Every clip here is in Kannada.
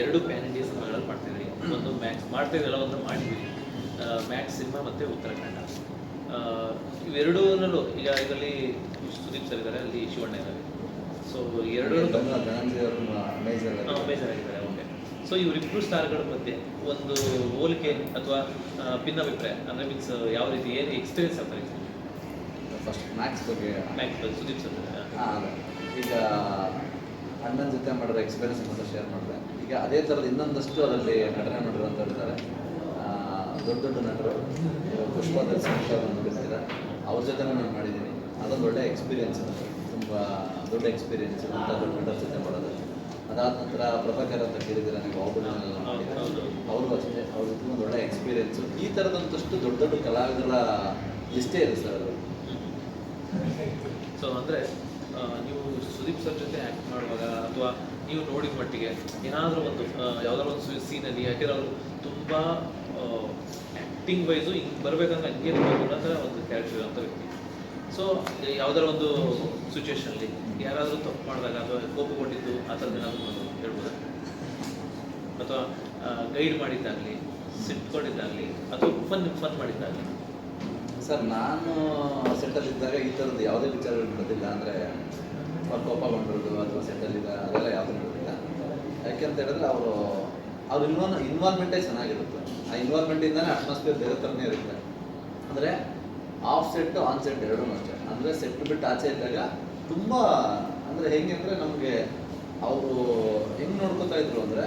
ಎರಡು ಪ್ಯಾನ್ ಇಂಡಿಯಾ ಸಿನಿಮಾಗಳಲ್ಲಿ ಮಾಡ್ತಿದ್ರಿ ಒಂದು ಮ್ಯಾಕ್ಸ್ ಮಾಡ್ತಾ ಇದ್ರಲ್ಲ ಒಂದು ಮಾಡಿದ್ವಿ. ಮ್ಯಾಕ್ಸ್ ಸಿನಿಮಾ ಮತ್ತು ಉತ್ತರಾಖಂಡ. ಕನ್ನಡ ಇವೆರಡೂನಲ್ಲೂ ಈಗ ಇದರಲ್ಲಿ ಸುದೀಪ್ ಸರ್ ಇದ್ದಾರೆ ಅಲ್ಲಿ ಶಿವಣ್ಣ ಇದ್ದಾರೆ ಸೊ ಎರಡು ಮೇಜರ್ ಆಗಿದ್ದಾರೆ ಓಕೆ ಸೊ ಇವರಿಬ್ಬರು ಸ್ಟಾರ್ಗಳ ಮಧ್ಯೆ ಒಂದು ಹೋಲಿಕೆ ಅಥವಾ ಭಿನ್ನಾಭಿಪ್ರಾಯ ಅಂದರೆ ಮೀನ್ಸ್ ಯಾವ ರೀತಿ ಏನು ಎಕ್ಸ್ಪೀರಿಯನ್ಸ್ ಆಗ್ತಾರೆ ಫಸ್ಟ್ ಮ್ಯಾಕ್ಸ್ ಬಗ್ಗೆ. ಮ್ಯಾಕ್ಸ್ ಸುದೀಪ್ ಸರ್ ಈಗ ಅಣ್ಣನ ಜೊತೆ ಮಾಡಿದ ಎಕ್ಸ್ಪೀರಿಯನ್ಸ್ ಅಂತ ಶೇರ್ ಮಾಡಿದೆ. ಈಗ ಅದೇ ಥರದ ಇನ್ನೊಂದಷ್ಟು ಅದರಲ್ಲಿ ನಟನೆ ಅಂತ ಇದ್ದಾರೆ ದೊಡ್ಡ ದೊಡ್ಡ ನಟರು ಪುಷ್ಪ ದರ್ಶನ್ ನೋಡಿರ್ತೀರ, ಅವ್ರ ಜೊತೆ ನಾನು ಮಾಡಿದ್ದೀನಿ. ಅದೊಂದು ಒಳ್ಳೆ ಎಕ್ಸ್ಪೀರಿಯೆನ್ಸ್ ತುಂಬ ದೊಡ್ಡ ಎಕ್ಸ್ಪೀರಿಯೆನ್ಸ್ ಅಂತ ದೊಡ್ಡ ನಟರ ಜೊತೆ ಮಾಡೋದು. ಅದಾದ ನಂತರ ಪ್ರಭಾಕರ್ ಅಂತ ಕೇಳಿದ್ದೀರ ನೀವು ಬಾಹುಬಲಿನೆಲ್ಲ ಮಾಡಿದ್ದೀರ ಅವರು ಅಷ್ಟೇ. ಅವ್ರ ಜೊತೆ ಒಂದು ಒಳ್ಳೆ ಎಕ್ಸ್ಪೀರಿಯೆನ್ಸು ಈ ಥರದಂತಷ್ಟು ದೊಡ್ಡ ದೊಡ್ಡ ಕಲಾವಿದರ ಇಷ್ಟೇ ಇದೆ ಸರ್ ಅದು. ಸೊ ಅಂದರೆ ನೀವು ಸುದೀಪ್ ಸರ್ ಜೊತೆ ಆ್ಯಕ್ಟ್ ಮಾಡುವಾಗ ಅಥವಾ ನೀವು ನೋಡಿದ ಮಟ್ಟಿಗೆ ಏನಾದರೂ ಒಂದು ಯಾವುದಾದ್ರು ಒಂದು ಸೀನಲ್ಲಿ ಯಾಕೆಂದ್ರೆ ಅವರು ತುಂಬ ಆ್ಯಕ್ಟಿಂಗ್ ವೈಸು ಹಿಂಗೆ ಬರಬೇಕಂದ್ರೆ ಹಂಗೆ ಥರ ಒಂದು ಕ್ಯಾರೆಕ್ಟರ್ ಅಂತ ವ್ಯಕ್ತಿ. ಸೊ ಯಾವುದಾರ ಒಂದು ಸಿಚುವೇಷನಲ್ಲಿ ಯಾರಾದರೂ ತಪ್ಪು ಮಾಡಿದಾಗ ಅಥವಾ ಕೋಪಗೊಂಡಿದ್ದು ಆ ಥರದ್ದು ಏನಾದರೂ ಹೇಳ್ಬೋದಾ? ಅಥವಾ ಗೈಡ್ ಮಾಡಿದ್ದಾಗಲಿ, ಸಿಟ್ಕೊಂಡಿದ್ದಾಗಲಿ ಅಥವಾ ಫನ್ ಫನ್ ಮಾಡಿದ್ದಾಗಲಿ. ಸರ್, ನಾನು ಸೆಟ್ಟಲ್ಲಿ ಇದ್ದಾಗ ಈ ಥರದ್ದು ಯಾವುದೇ ವಿಚಾರಗಳು ನಡೆದಿಲ್ಲ ಅಂದರೆ ಕೋಪಗೊಂಡಿರೋದು ಅಥವಾ ಸೆಟ್ಟಲ್ಲಿದ್ದ ಅದೆಲ್ಲ ಯಾವುದೂ ನಡೆದಿಲ್ಲ. ಯಾಕೆಂತ ಹೇಳಿದ್ರೆ ಅವರು, ಅವ್ರ ಇನ್ವಾಲ್ ಇನ್ವಾಲ್ಮೆಂಟೇ ಚೆನ್ನಾಗಿರುತ್ತೆ. ಆ ಇನ್ವಾಲ್ಮೆಂಟಿಂದಲೇ ಅಟ್ಮಾಸ್ಫಿಯರ್ ಬೇರೆ ಥರನೇ ಇರುತ್ತೆ. ಅಂದರೆ ಆಫ್ ಸೆಟ್ ಆನ್ ಸೆಟ್ ಎರಡೂ ಅಷ್ಟೇ. ಅಂದರೆ ಸೆಟ್ ಬಿಟ್ಟು ಆಚೆ ಇದ್ದಾಗ ತುಂಬ, ಅಂದರೆ ಹೆಂಗೆ ಅಂದರೆ ನಮಗೆ ಅವರು ಹೆಂಗೆ ನೋಡ್ಕೋತಾ ಇದ್ರು ಅಂದರೆ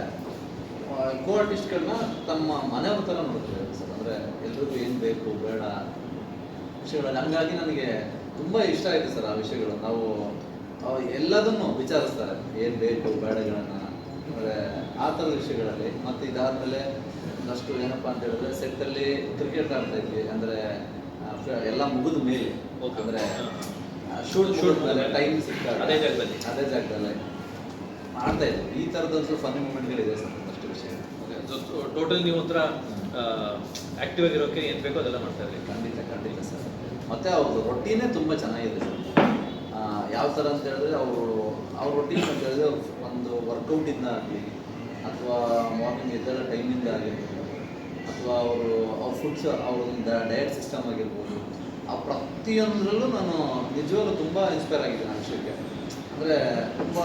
ಕೋ ಆರ್ಟಿಸ್ಟ್ಗಳನ್ನ ತಮ್ಮ ಮನೆಯವ್ರ ಥರ ನೋಡ್ತಾರೆ ಸರ್. ಅಂದರೆ ಎಲ್ರಿಗೂ ಏನು ಬೇಕು, ಬೇಡ ವಿಷಯಗಳಲ್ಲಿ ಹಂಗಾಗಿ ನನಗೆ ತುಂಬ ಇಷ್ಟ ಆಯಿತು ಸರ್ ಆ ವಿಷಯಗಳು. ನಾವು ಎಲ್ಲದನ್ನು ವಿಚಾರಿಸ್ತಾರೆ. ಏನು ಬೇಕು ಬೇಡಗಳನ್ನು. ಆಮೇಲೆ ಆ ಥರದ ವಿಷಯಗಳಲ್ಲಿ. ಮತ್ತು ಇದಾದಮೇಲೆ ಒಂದಷ್ಟು ಏನಪ್ಪ ಅಂತ ಹೇಳಿದ್ರೆ ಸೆಟ್ಟಲ್ಲಿ ಕ್ರಿಕೆಟ್ ಆಡ್ತಾ ಇದ್ವಿ. ಅಂದರೆ ಎಲ್ಲ ಮುಗಿದ ಮೇಲೆ. ಓಕೆ ಅಂದರೆ. ಶೂಟ್ ಶೂಟ್ ಮೇಲೆ. ಟೈಮ್ ಸಿಗ್ತಾರೆ ಅದೇ ಜಾಗದಲ್ಲಿ. ಅದೇ ಜಾಗದಲ್ಲಿ ಮಾಡ್ತಾ ಇದ್ವಿ. ಈ ಥರದೊಂದು ಫನಿ ಮೂಮೆಂಟ್ಗಳಿದೆ ಸರ್ ಒಂದಷ್ಟು ವಿಷಯ ಟೋಟಲ್ ನೀವು ಒಂಥರ ಆಕ್ಟಿವ್ ಆಗಿರೋಕೆ ಏನು ಬೇಕೋ ಅದೆಲ್ಲ ಮಾಡ್ತಾ ಇರಲಿ. ಖಂಡಿತ ಖಂಡಿತ ಸರ್. ಮತ್ತೆ ಅವ್ರ ರೊಟ್ಟಿನೇ ತುಂಬ ಚೆನ್ನಾಗಿದೆ ಸರ್. ಯಾವ ಥರ ಅಂತ ಹೇಳಿದ್ರೆ ಅವರು ಅವ್ರ ರೊಟ್ಟಿ ಅಂತ ಹೇಳಿದ್ರೆ ಒಂದು ವರ್ಕೌಟಿಂದ ಆಗಲಿ ಅಥವಾ ಮಾರ್ನಿಂಗ್ ಎದ್ದಳ ಟೈಮಿಂದ ಆಗಿರ್ಬೋದು ಅಥವಾ ಅವರು ಅವ್ರ ಫುಡ್ಸ್ ಅವ್ರದ್ದು ಡಯಟ್ ಸಿಸ್ಟಮ್ ಆಗಿರ್ಬೋದು ಆ ಪ್ರತಿಯೊಂದರಲ್ಲೂ ನಾನು ನಿಜವಾಗ್ಲೂ ತುಂಬ ಇನ್ಸ್ಪೈರ್ ಆಗಿದ್ದೀನಿ ಆ ವಿಷಯಕ್ಕೆ. ಅಂದರೆ ತುಂಬ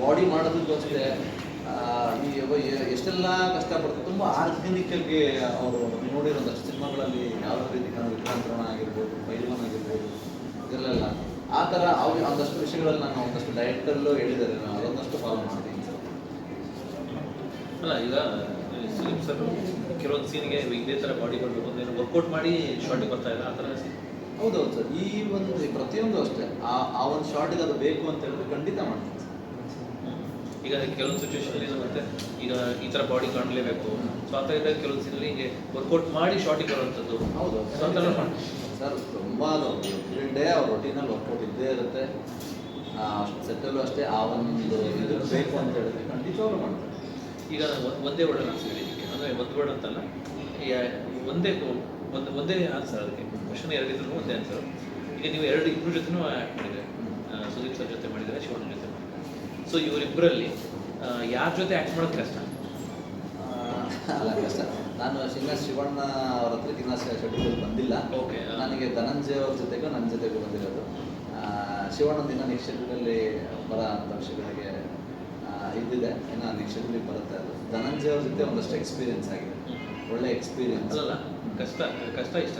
ಬಾಡಿ ಮಾಡೋದಕ್ಕೂ ಅಷ್ಟೇ ಆ, ಈ ವ- ಎ- ಎಷ್ಟೆಲ್ಲ ಕಷ್ಟಪಡ್ತು ತುಂಬ ಆರ್ಗ್ಯಾನಿಕಲ್ಗೆ ಅವರು ನೋಡಿರೋ ಸಿನಿಮಾಗಳಲ್ಲಿ ಯಾವ ರೀತಿ ವಿಕ್ರಾಂತರಣ ಆಗಿರ್ಬೋದು ಪೈಲ್ವಾನ್ ಆಗಿರ್ಬೋದು ಇದರಲ್ಲೆಲ್ಲ ಆ ಥರ ಅವ್ರು ಒಂದಷ್ಟು ವಿಷಯಗಳಲ್ಲಿ ನಾನು ಒಂದಷ್ಟು ಡಯಟಲ್ಲೂ ಹೇಳಿದ್ದಾರೆ. ನಾನು ಅದೊಂದಷ್ಟು ಫಾಲೋ ಮಾಡ್ತೀನಿ ಸರ್ ಅಲ್ಲ ಈಗ ಸುದೀಪ್ ಸರ್ ಕೆಲವೊಂದು ಸೀನ್ಗೆ ಇದೇ ಥರ ಬಾಡಿ ಬರಬೇಕು ಒಂದೇನು ವರ್ಕೌಟ್ ಮಾಡಿ ಶಾರ್ಟಿಗೆ ಬರ್ತಾ ಇಲ್ಲ ಆ ಥರ. ಹೌದೌದು ಸರ್. ಈ ಒಂದು ಪ್ರತಿಯೊಂದು ಅಷ್ಟೇ. ಆ ಆ ಒಂದು ಶಾರ್ಟಿಗೆ ಅದು ಬೇಕು ಅಂತ ಹೇಳಿದ್ರೆ ಖಂಡಿತ ಮಾಡ್ತೀನಿ ಈಗ ಕೆಲವೊಂದು ಸಿಚುವೇಶನ್ ಮತ್ತೆ ಈಗ ಈ ಥರ ಬಾಡಿ ಕಾಣಲೇಬೇಕು. ಸೊ ಆ ಥರ ಇದ್ದಾಗ ಕೆಲವೊಂದು ಸೀನಲ್ಲಿ ಹಿಂಗೆ ವರ್ಕೌಟ್ ಮಾಡಿ ಶಾರ್ಟಿಗೆ ಬರುವಂಥದ್ದು ಹೌದು. ಸರ್ ತುಂಬ ಡೇ ಅವ್ರ ರೊಟೀನಲ್ಲಿ ವರ್ಕೌಟ್ ಇದ್ದೇ ಇರುತ್ತೆ. ಸೆಟ್ಟಲ್ಲೂ ಅಷ್ಟೇ ಆ ಒಂದು ಇದು ಬೇಕು ಅಂತ ಹೇಳಿದ್ರೆ ಖಂಡಿತವಾಗ್ಲೂ ಮಾಡ್ತಾರೆ. ಈಗ ಒಂದ್- ವರ್ಡ್ ಅಂತ ಅಂದರೆ ಒಂದು ವರ್ಡ್ ಅಂತಲ್ಲ ಒಂದೇ ಕೊ- ಒಂದು ಒಂದೇ ಆನ್ಸರ್ ಅದಕ್ಕೆ. ಕ್ವಶನ್ ಎರಡಿದ್ರು ಒಂದೇ ಆನ್ಸರ್ ಈಗ ನೀವು ಎರಡು ಇಬ್ಬರು ಜೊತೆನೂ ಆ್ಯಕ್ಟ್ ಮಾಡಿದ್ರೆ ಸುದೀಪ್ ಸರ್ ಜೊತೆ ಮಾಡಿದರೆ ಶಿವಣ್ಣ ಜೊತೆ ಮಾಡಿದ್ರೆ ಸೊ ಇವರಿಬ್ಬರಲ್ಲಿ ಯಾರ ಜೊತೆ ಆ್ಯಕ್ಟ್ ಮಾಡೋದು ಕಷ್ಟ? ಅಲ್ಲ ಕಷ್ಟ. ನಾನು ಶಿನ್ನ ಶಿವಣ್ಣ ಅವ್ರ ದಿನ ಶೆಡ್ಯೂಲ್ ಬಂದಿಲ್ಲ. ಓಕೆ ನನಗೆ ಧನಂಜಯ ಅವ್ರ ಜೊತೆಗೂ ನನ್ನ ಜೊತೆಗೂ ಬಂದಿರೋದು. ಶಿವಣ್ಣ ದಿನ ನೆಕ್ಸ್ಟ್ ಶೆಡ್ಯೂಲಲ್ಲಿ ಬರೋ ಅಂಥ ವಿಷಯಗಳಿಗೆ ಇದ್ದಿದೆ. ಇನ್ನು ನೆಕ್ಸ್ಟ್ ಶೆಡ್ಯೂಲಿಗೆ ಬರುತ್ತೆ ಅದು. ಧನಂಜಯ ಅವ್ರ ಜೊತೆ ಒಂದಷ್ಟು ಎಕ್ಸ್ಪೀರಿಯನ್ಸ್ ಆಗಿದೆ. ಒಳ್ಳೆ ಎಕ್ಸ್ಪೀರಿಯನ್ಸ್ ಅಲ್ಲ ಕಷ್ಟ ಕಷ್ಟ ಇಷ್ಟ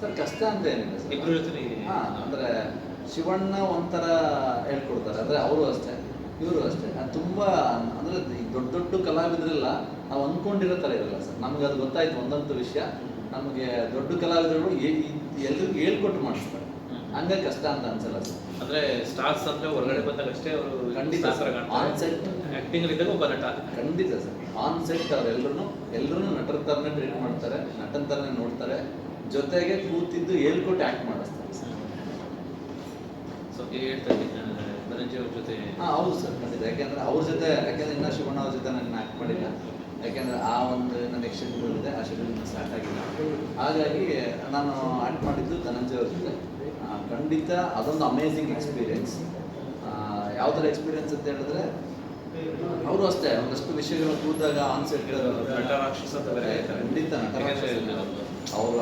ಸರ್ ಕಷ್ಟ ಅಂತ ಏನಿಲ್ಲ ಸರ್. ಇಬ್ಬರ ಜೊತೆ ಹಾಂ ಅಂದ್ರೆ ಶಿವಣ್ಣ ಒಂಥರ ಹೇಳ್ಕೊಡ್ತಾರೆ. ಅಂದರೆ ಅವರು ಅಷ್ಟೇ. ಇವರು ಅಷ್ಟೇ. ತುಂಬಾ ಅಂದ್ರೆ ದೊಡ್ಡ ದೊಡ್ಡ ಕಲಾವಿದರೆಲ್ಲ ನಾವು ಅಂದ್ಕೊಂಡಿರೋ ಥರ ಇರಲ್ಲ ಸರ್. ನಮ್ಗೆ ಅದು ಗೊತ್ತಾಯ್ತು ಒಂದಂತ ವಿಷಯ. ನಮಗೆ ದೊಡ್ಡ ಕಲಾವಿದರು ಎಲ್ರಿಗೂ ಹೇಳ್ಕೊಟ್ಟು ಮಾಡಿಸ್ತಾರೆ. ಹಂಗೆ ಕಷ್ಟ ಅಂತ ಅನ್ಸಲ್ಲ ಸರ್. ಅಂದ್ರೆ ಸ್ಟಾರ್ಸ್ ಅಂದ್ರೆ ಹೊರಗಡೆ ಬಂದಾಗ ಅಷ್ಟೇ ಅವರು ಖಂಡಿತ ಸರ್. On set. ಆಕ್ಟಿಂಗ್ ಇದ್ದಾಗ ಒಬ್ಬ ನಟ. ಖಂಡಿತ ಸರ್. ಆನ್ ಸೆಟ್ ಅವರೆಲ್ಲರೂ ಎಲ್ಲರೂ ನಟರ ಥರನೇ ಟ್ರೀಟ್ ಮಾಡ್ತಾರೆ. ನಟನ ಥರನೇ ನೋಡ್ತಾರೆ. ಜೊತೆಗೆ ಕೂತಿದ್ದು ಹೇಳ್ಕೊಟ್ಟು ಆ್ಯಕ್ಟ್ ಮಾಡಿಸ್ತಾರೆ ಸರ್. ಸೊ ಹೇಳ್ತಾ ಇದ್ದೀನಿ ಅವ್ರ ಜೊತೆ ಹಾಂ ಹೌದು ಸರ್ ಖಂಡಿತ. ಯಾಕೆಂದ್ರೆ ಅವ್ರ ಜೊತೆ ಯಾಕೆಂದ್ರೆ ಇನ್ನ ಶಿವಣ್ಣ ಅವ್ರ ಜೊತೆ ನಾನು ಆ್ಯಕ್ಟ್ ಮಾಡಿಲ್ಲ. ಯಾಕೆಂದ್ರೆ ಆ ಒಂದು ನನ್ನ ಶೆಡ್ಯೂಲ್ ಇದೆ ಆ ಶೆಡ್ಯೂಲ್ ಸ್ಟಾರ್ಟ್ ಆಗಿಲ್ಲ. ಹಾಗಾಗಿ ನಾನು ಆ್ಯಕ್ಟ್ ಮಾಡಿದ್ದು ಧನಂಜಯ ಅವ್ರ ಜೊತೆ. ಆ, ಖಂಡಿತ ಅದೊಂದು ಅಮೇಝಿಂಗ್ ಎಕ್ಸ್ಪೀರಿಯೆನ್ಸ್ ಯಾವ ಥರ ಎಕ್ಸ್ಪೀರಿಯನ್ಸ್ ಅಂತ ಹೇಳಿದ್ರೆ ಅವರು ಅಷ್ಟೇ ಒಂದಷ್ಟು ವಿಷಯಗಳು ಕೂತಾಗ ಆನ್ಸರ್ ಹೇಳ್ತಾರೆ. ಖಂಡಿತ ನಟ ರಾಕ್ಷಸ. ಅವರ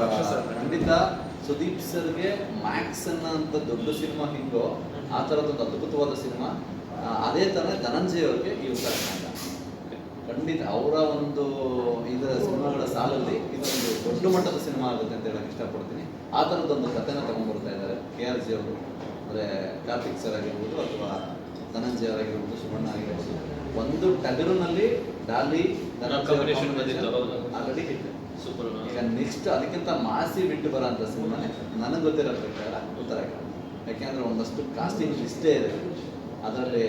ಖಂಡಿತ ಸುದೀಪ್ ಸರ್ಗೆ ಮ್ಯಾಕ್ಸ್ ಅನ್ನೋ ದೊಡ್ಡ ಸಿನಿಮಾ ಹಿಂಗೋ ಆ ಥರದೊಂದು ಅದ್ಭುತವಾದ ಸಿನಿಮಾ. ಅದೇ ಥರ ಧನಂಜಯ್ ಅವ್ರಿಗೆ ಈ ಕಾರಣ ಖಂಡಿತ ಅವರ ಒಂದು ಇದರ ಸಿನಿಮಾಗಳ ಸಾಲಲ್ಲಿ ಇದೊಂದು ದೊಡ್ಡ ಮಟ್ಟದ ಸಿನಿಮಾ ಆಗುತ್ತೆ ಅಂತ ಹೇಳಕ್ ಇಷ್ಟಪಡ್ತೀನಿ. ಆ ಥರದ್ದೊಂದು ಕಥೆನ ತಗೊಂಡ್ಬರ್ತಾ ಇದ್ದಾರೆ ಕೆ ಆರ್ ಜಿ ಅವರು. ಅಂದರೆ ಕಾರ್ತಿಕ್ ಸರ್ ಆಗಿರ್ಬೋದು ಅಥವಾ ಧನಂಜಯ್ ಅವರಾಗಿರ್ಬೋದು ಸುವರ್ಣ ಆಗಿರ್ಬೋದು. ಒಂದು ಟಗರಿನಲ್ಲಿ ಡಾಲಿ. ಆಲ್ರೆಡಿ ಹಿಟ್ ಸೂಪರ್ ಈಗ ನೆಕ್ಸ್ಟ್ ಅದಕ್ಕಿಂತ ಮಾಸಿ ಬಿಟ್ಟು ಬರೋಂಥ ಸಿನಿಮಾನೇ ನನಗೆ ಗೊತ್ತಿರೋ ಪ್ರಕಾರ ಉತ್ತರಾಖಂಡ ಯಾಕೆಂದ್ರೆ ಒಂದಷ್ಟು ಕಾಸ್ಟಿಂಗ್ ಇಷ್ಟೇ ಇದೆ. ಅದರಲ್ಲಿ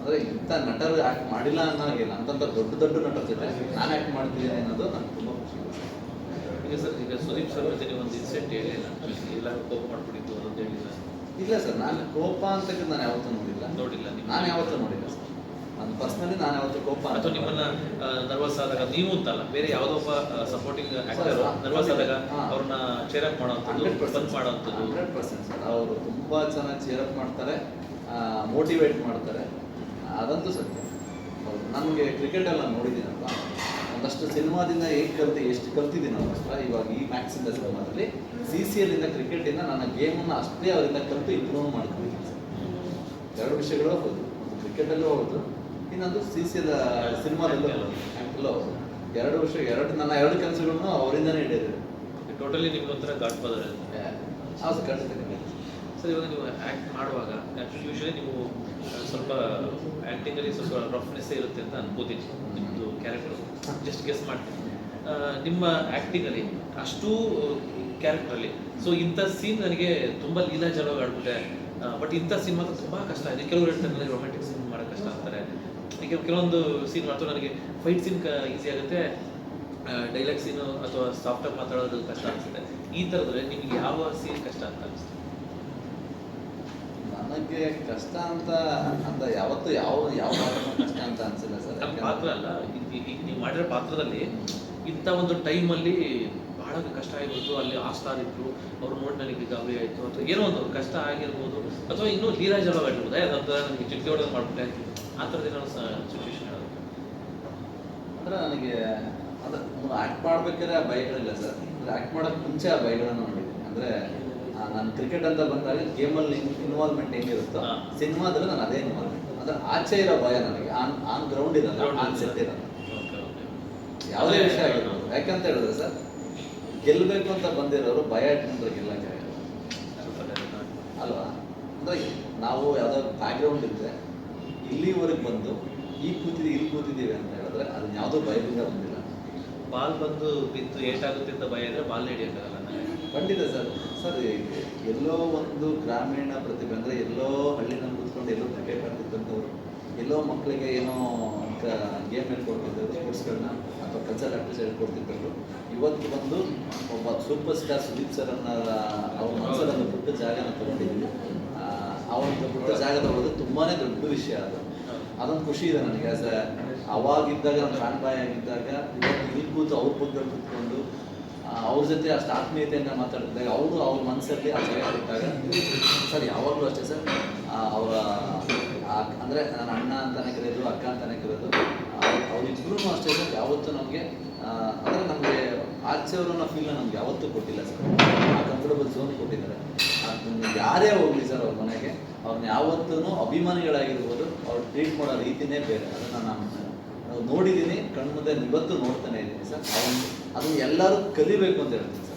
ಅಂದರೆ ಇಂಥ ನಟರು ಆ್ಯಕ್ಟ್ ಮಾಡಿಲ್ಲ ಅನ್ನೋಂಗಿಲ್ಲ. ಅಂತಂತ ದೊಡ್ಡ ದೊಡ್ಡ ನಟರ ಜೊತೆ ನಾನು ಆ್ಯಕ್ಟ್ ಮಾಡ್ತಿದ್ದೀನಿ ಅನ್ನೋದು ನನಗೆ ತುಂಬ ಖುಷಿ. ಈಗ ಸರ್ ಈಗ ಸುದೀಪ್ ಸರ್ ಜೊತೆ ಒಂದು ಇನ್ಸಿಡೆಂಟ್ ಹೇಳಿಲ್ಲ ಎಲ್ಲ ಕೋಪ ಮಾಡ್ಬಿಟ್ಟಿದ್ದು ಅನ್ನೋದು ಹೇಳಿಲ್ಲ. ಇಲ್ಲ ಸರ್ ನಾನು ಕೋಪ ಅಂತಕ್ಕಂಥ ನಾನು ಯಾವತ್ತೂ ನೋಡಿಲ್ಲ. ನೋಡಿಲ್ಲ ನಾನು ಯಾವತ್ತೂ ನೋಡಿಲ್ಲ ಸರ್. ಯಾವತ್ತೂ ಕೋಪ ಅಥವಾ ನಿಮ್ಮನ್ನ ನರ್ವಸ್ ಆದಾಗ ನೀವು ಅಂತಲ್ಲ ಬೇರೆ ಯಾವುದೋ ಒಬ್ಬ ಸಪೋರ್ಟಿಂಗ್ ಆಕ್ಟರ್. ನರ್ವಸ್ ಆದಾಗ. ಅವ್ರನ್ನ ಚೇರ್ ಅಪ್ ಮಾಡೋವಂಥದ್ದು ಬಂದ್ ಮಾಡೋವಂಥದ್ದು. Hundred percent sir. ಅವರು ತುಂಬ ಚೆನ್ನಾಗಿ ಚೇರಪ್ ಮಾಡ್ತಾರೆ ಮೋಟಿವೇಟ್ ಮಾಡ್ತಾರೆ. ಅದಂತೂ ಸತ್ಯ. ಹೌದು ನನಗೆ ಕ್ರಿಕೆಟೆಲ್ಲ ನೋಡಿದ್ದೀನಪ್ಪ. ಒಂದಷ್ಟು ಸಿನಿಮಾದಿಂದ ಹೇಗೆ ಕಲ್ತಿ ಎಷ್ಟು ಕಲ್ತಿದ್ದೀನಿ ಅಷ್ಟರ ಇವಾಗ ಈ ಮ್ಯಾಕ್ಸಿಂದ ಸಿನಿಮಾದಲ್ಲಿ ಸಿ ಸಿ ಎಲ್ಲಿಂದ ಕ್ರಿಕೆಟಿಂದ ನನ್ನ ಗೇಮನ್ನು ಅಷ್ಟೇ ಅವರಿಂದ ಕಲಿತು ಇಂಪ್ರೂವ್ ಮಾಡ್ಕೊಂಡಿದ್ದೀನಿ ಸರ್. ಎರಡು ವಿಷಯಗಳು ಹೌದು ಒಂದು ಕ್ರಿಕೆಟಲ್ಲೂ ಹೌದು ಇನ್ನೊಂದು ಸಿ ಸಿ ಎಲ್ ಸಿನಿಮಾದಲ್ಲೂ ಎರಡು ವರ್ಷ ಎರಡು ನನ್ನ ಎರಡು ಕೆಲಸಗಳನ್ನು ಅವರಿಂದನೇ ಹಿಡಿದ್ರು ಟೋಟಲಿ ನಿಮ್ಗೆ ಒಂಥರ ಗಾಡ್ ಫಾದರ್ ಹೌದು ಖಂಡಿತ. ಸರ್ ಇವಾಗ ನೀವು ಆ್ಯಕ್ಟ್ ಮಾಡುವಾಗ ಯೂಶಲಿ ನೀವು ಸ್ವಲ್ಪ ಆ್ಯಕ್ಟಿಂಗಲ್ಲಿ ಸ್ವಲ್ಪ ರಫ್ನೆಸ್ ಇರುತ್ತೆ ಅಂತ ಅನ್ಕೋತೀನಿ ನಿಮ್ಮದು ಕ್ಯಾರೆಕ್ಟರ್ ಜಸ್ಟ್ ಗೆಸ್ ಮಾಡ್ತೀನಿ ನಿಮ್ಮ ಆ್ಯಕ್ಟಿಂಗಲ್ಲಿ ಅಷ್ಟು ಕ್ಯಾರೆಕ್ಟ್ರಲ್ಲಿ ಸೊ ಇಂಥ ಸೀನ್ ನನಗೆ ತುಂಬ ಲೀಲಾಜಲವಾಗಿ ಆಡ್ಬಿಟ್ಟೆ. ಬಟ್ ಇಂಥ ಸೀನ್ ಮಾತ್ರ ತುಂಬ ಕಷ್ಟ. ಇದೆ ಕೆಲವರು ಹೇಳ್ತಾರೆ ನನಗೆ ರೊಮ್ಯಾಂಟಿಕ್ ಸೀನ್ ಮಾಡೋಕ್ಕೆ ಕಷ್ಟ ಅಂತಾರೆ. ಕೆಲವೊಂದು ಸೀನ್ ಮಾಡ್ತಾರೆ ನನಗೆ ಫೈಟ್ ಸೀನ್ ಈಸಿ ಆಗುತ್ತೆ. ಡೈಲಾಗ್ ಸೀನು ಅಥವಾ ಆಗಿ ಮಾತಾಡೋದು ಕಷ್ಟ ಅನಿಸುತ್ತೆ. ಈ ಥರದ್ರೆ ನಿಮ್ಗೆ ಯಾವ ಸೀನ್ ಕಷ್ಟ ಅಂತ ಅನಿಸುತ್ತೆ? ನನಗೆ ಕಷ್ಟ ಅಂತ ಅಂತ ಯಾವತ್ತು ಯಾವ ಯಾವ ಕಷ್ಟ ಅಂತ ಅನ್ಸಿಲ್ಲ ಸರ್. ಪಾತ್ರ ಅಲ್ಲ. ಈಗ ನೀವು ಮಾಡಿರೋ ಪಾತ್ರದಲ್ಲಿ ಇಂಥ ಒಂದು ಟೈಮಲ್ಲಿ ಬಹಳ ಕಷ್ಟ ಆಗಿರ್ಬೋದು ಅಲ್ಲಿ ಇದ್ರು ಅವ್ರು ನೋಡಿ ನನಗೆ ಗಾಬರಿ ಆಯಿತು ಅಥವಾ ಏನೋ ಒಂದು ಕಷ್ಟ ಆಗಿರ್ಬೋದು ಅಥವಾ ಇನ್ನೂ ಲೀಲಾಜಲವಾಗಿರ್ಬೋದು ಅದಂತ ನನಗೆ ಚಿಕ್ಕ ಹೊಡೆದು ಮಾಡ್ಬಿಟ್ಟೆ ಆ ಥರದ ಏನೋ ಸಿಚುವೇಶನ್ ಅಂದ್ರೆ ನನಗೆ ಅದು ಆ್ಯಕ್ಟ್ ಮಾಡ್ಬೇಕಾದ್ರೆ ಆ ಭಯಗಳಿಲ್ಲ ಸರ್. ಅಂದ್ರೆ ಆ್ಯಕ್ಟ್ ಮಾಡೋಕ್ಕೆ ಮುಂಚೆ ಆ ಭಯಗಳನ್ನು ನೋಡಿದ್ದೀನಿ. ಅಂದರೆ ನಾನು ಕ್ರಿಕೆಟ್ ಅಂತ ಬಂದಾಗ ಗೇಮಲ್ಲಿ ಇನ್ವಾಲ್ವ್ಮೆಂಟ್ ಹೆಂಗಿರುತ್ತೋ. ಸಿನಿಮಾದಲ್ಲಿ ನಾನು ಅದೇ ಇನ್ವಾಲ್ವ್ಮೆಂಟ್ ಅಂದ್ರೆ ಆಚೆ ಇರೋ ಭಯ ನನಗೆ. ಆನ್ ಆನ್ ಗ್ರೌಂಡ್ ಇರಲ್ಲ ಆನ್ ಸೆಟ್ ಇರಲ್ಲ. ಯಾವುದೇ ವಿಷಯ ಆಗಿರ್ಬೋದು. ಯಾಕಂತ ಹೇಳಿದ್ರೆ ಸರ್ ಗೆಲ್ಲಬೇಕು ಅಂತ ಬಂದಿರೋರು ಭಯ ಇಟ್ಕೊಂಡ್ರೆ ಗೆಲ್ಲಂಗೆ. ಅಲ್ವಾ? ಅಂದ್ರೆ ನಾವು ಯಾವ್ದಾದ್ರು ಬ್ಯಾಕ್ಗ್ರೌಂಡ್ ಇದ್ರೆ ಇಲ್ಲಿವರೆಗೆ ಬಂದು ಈ ಕೂತಿದ್ದೀವಿ ಇಲ್ಲಿ ಕೂತಿದ್ದೀವಿ ಅಂತ ಹೇಳಿದ್ರೆ ಅದನ್ನ ಯಾವುದೋ ಭಯದಿಂದ ಬಂದಿಲ್ಲ. ಬಾಲ್ ಬಂದು ಬಿತ್ತು ಏಟಾಗುತ್ತೆ ಅಂತ ಭಯ ಇದ್ರೆ ಬಾಲ್ ಹಿಡಿಯೋಕ್ಕಾಗಲ್ಲ ಖಂಡಿತ ಸರ್. ಸರ್ ಎಲ್ಲೋ ಒಂದು ಗ್ರಾಮೀಣ ಪ್ರತಿಭೆ ಅಂದರೆ ಎಲ್ಲೋ ಹಳ್ಳಿನಲ್ಲಿ ಕೂತ್ಕೊಂಡು ಎಲ್ಲೋ ಕ್ರಿಕೆಟ್ ಆಡ್ತಿದ್ದಂಥವ್ರು ಎಲ್ಲೋ ಮಕ್ಕಳಿಗೆ ಏನೋ ಗೇಮ್ ಹೇಳ್ಕೊಡ್ತಿದ್ದರು ಸ್ಪೋರ್ಟ್ಸ್ಗಳನ್ನ ಕಲ್ಚರ್ ಆಕ್ಟಿವ್ಸ್ ಹೇಳ್ಕೊಡ್ತಿದ್ದರು ಇವತ್ತು ಬಂದು ಒಬ್ಬ ಸೂಪರ್ ಸ್ಟಾರ್ ಸುದೀಪ್ ಸರ್ ಅನ್ನ ಅವ್ರ ಮನಸ್ಸಲ್ಲಿ ಪುಟ್ಟ ಜಾಗನ ಆ ಒಂದು ಪುಟ್ಟ ಜಾಗ ತಗೊಳ್ಳೋದು ತುಂಬಾ ದೊಡ್ಡ ವಿಷಯ ಅದು. ಅದೊಂದು ಖುಷಿ ಇದೆ ನನಗೆ ಆಸ್ ಅವಾಗಿದ್ದಾಗ ನಾನು ಕಾಣ್ ಬಾಯಿ ಆಗಿದ್ದಾಗ ಇವತ್ತು ಇಲ್ಲಿ ಕೂತು ಅವ್ರ ಬಗ್ಗೆ ಕೂತ್ಕೊಂಡು ಅವ್ರ ಜೊತೆ ಅಷ್ಟು ಆತ್ಮೀಯತೆಯನ್ನು ಮಾತಾಡಿದಾಗ ಅವರು ಅವ್ರ ಮನಸ್ಸಲ್ಲಿ ಆ ಜಾಗ ಇದ್ದಾಗ ಸರ್ ಯಾವಾಗಲೂ ಅಷ್ಟೇ ಸರ್ ಅವರ ಅಂದರೆ ನನ್ನ ಅಣ್ಣ ಅಂತಾನೆ ಕರೆಯೋದು, ಅಕ್ಕ ಅಂತಾನೆ ಕರೆಯೋದು ಅವರಿಬ್ಬರೂ ಅಷ್ಟೇ ಸರ್ ಯಾವತ್ತೂ ನಮಗೆ ಅಂದರೆ ನಮಗೆ ಆಚೆಯವರು ಫೀಲ್ನ ನಮ್ಗೆ ಯಾವತ್ತೂ ಕೊಟ್ಟಿಲ್ಲ ಸರ್. ಆ ಕಂಫರ್ಟಬಲ್ ಝೋನ್ ಕೊಟ್ಟಿದ್ದಾರೆ. ಯಾರೇ ಹೋಗಲಿ ಸರ್ ಅವ್ರ ಮನೆಗೆ ಅವ್ರನ್ನ ಯಾವತ್ತೂ ಅಭಿಮಾನಿಗಳಾಗಿರ್ಬೋದು, ಅವ್ರು ಟ್ರೀಟ್ ಮಾಡೋ ರೀತಿನೇ ಬೇರೆ. ಅದನ್ನು ನಾನು ನೋಡಿದ್ದೀನಿ ಕಣ್ಮುಂದೆ ಇವತ್ತು ನೋಡ್ತಾನೆ ಇದ್ದೀನಿ ಸರ್. ಅದನ್ನ ಎಲ್ಲರೂ ಕಲಿಬೇಕು ಅಂತ ಹೇಳ್ತೀನಿ